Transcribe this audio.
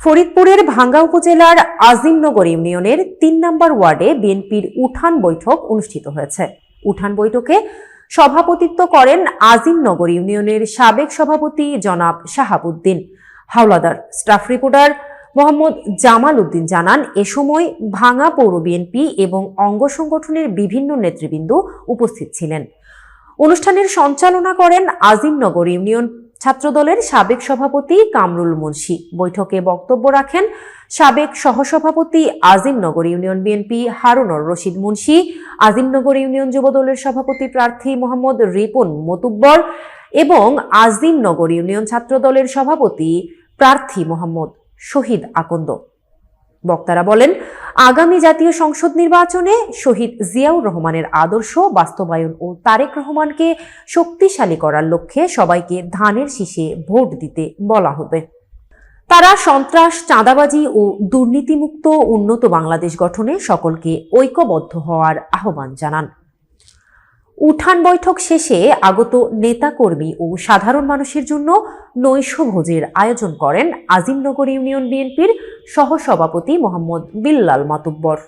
ফরিদপুরের ভাঙ্গা উপজেলার আজিমনগর ইউনিয়নের তিন নম্বর ওয়ার্ডে বিএনপির উঠান বৈঠক অনুষ্ঠিত হয়েছে। উঠান বৈঠকে সভাপতিত্ব করেন আজিমনগর ইউনিয়নের সাবেক সভাপতি জনাব শাহাবুদ্দিন। হাওলাদার স্টাফ রিপোর্টার মোহাম্মদ জামাল উদ্দিন জানান, এ সময় ভাঙা পৌর বিএনপি এবং অঙ্গ সংগঠনের বিভিন্ন নেতৃবৃন্দ উপস্থিত ছিলেন। অনুষ্ঠানের সঞ্চালনা করেন আজিমনগর ইউনিয়ন ছাত্রদলের সাবেক সভাপতি কামরুল মুন্সি। বৈঠকে বক্তব্য রাখেন সাবেক সহসভাপতি Azimnagar union BNP Harunur Rashid Munshi, Azimnagar union যুবদলের সভাপতি প্রার্থী মোহাম্মদ রিপন মতুব্বর এবং আজিমনগর ইউনিয়ন ছাত্রদলের সভাপতি প্রার্থী মোহাম্মদ শহীদ আকন্দ। বক্তারা বলেন, আগামী জাতীয় সংসদ নির্বাচনে শহীদ জিয়াউর রহমানের আদর্শ, বাস্তবায়ন ও তারেক রহমানকে শক্তিশালী করার লক্ষ্যে সবাইকে ধানের শীষে ভোট দিতে বলা হবে। তারা সন্ত্রাস, চাঁদাবাজি ও দুর্নীতিমুক্ত উন্নত বাংলাদেশ গঠনে সকলকে ঐক্যবদ্ধ হওয়ার আহ্বান জানান। উঠান বৈঠক শেষে আগত নেতাকর্মী ও সাধারণ মানুষের জন্য নৈশ ভোজের আয়োজন করেন আজিমনগর ইউনিয়ন বিএনপির সহসভাপতি মোহাম্মদ বিল্লাল মাতুব্বর।